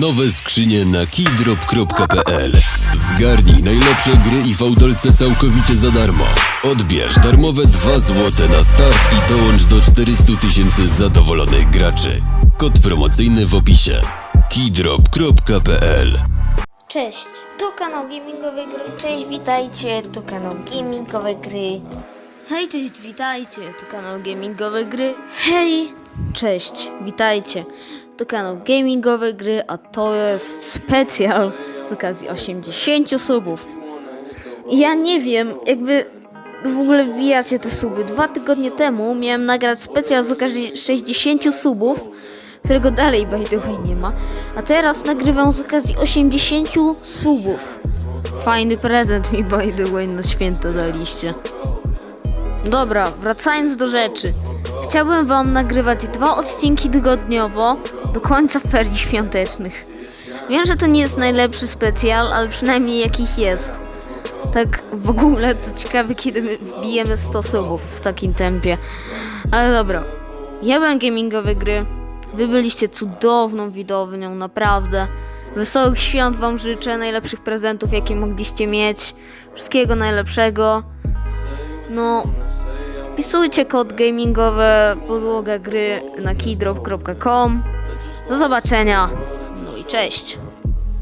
Nowe skrzynie na keydrop.pl Zgarnij najlepsze gry i fałdolce całkowicie za darmo. Odbierz darmowe 2 złote na start i dołącz do 400 tysięcy zadowolonych graczy. Kod promocyjny w opisie. keydrop.pl Cześć, tu kanał gamingowej gry. Cześć, witajcie, tu kanał Gamingowe Gry. Hej, cześć, witajcie, to kanał Gamingowe Gry. Hej, cześć, witajcie, to kanał Gamingowe Gry, a to jest specjal z okazji 80 subów. Ja nie wiem, jakby w ogóle wbijacie te suby. Dwa tygodnie temu miałem nagrać specjal z okazji 60 subów, którego dalej by the way nie ma, a teraz nagrywam z okazji 80 subów. Fajny prezent mi by the way na święto daliście. Dobra, wracając do rzeczy. Chciałbym wam nagrywać dwa odcinki tygodniowo do końca ferii świątecznych. Wiem, że to nie jest najlepszy specjal, ale przynajmniej jakich jest. Tak w ogóle to ciekawe, kiedy my wbijemy 100 subów w takim tempie. Ale dobra. Ja byłem gamingowe gry. Wy byliście cudowną widownią, naprawdę. Wesołych świąt wam życzę, najlepszych prezentów, jakie mogliście mieć. Wszystkiego najlepszego. No, Wpisujcie kod gamingowy podłoga gry na keydrop.com. Do zobaczenia. No i cześć.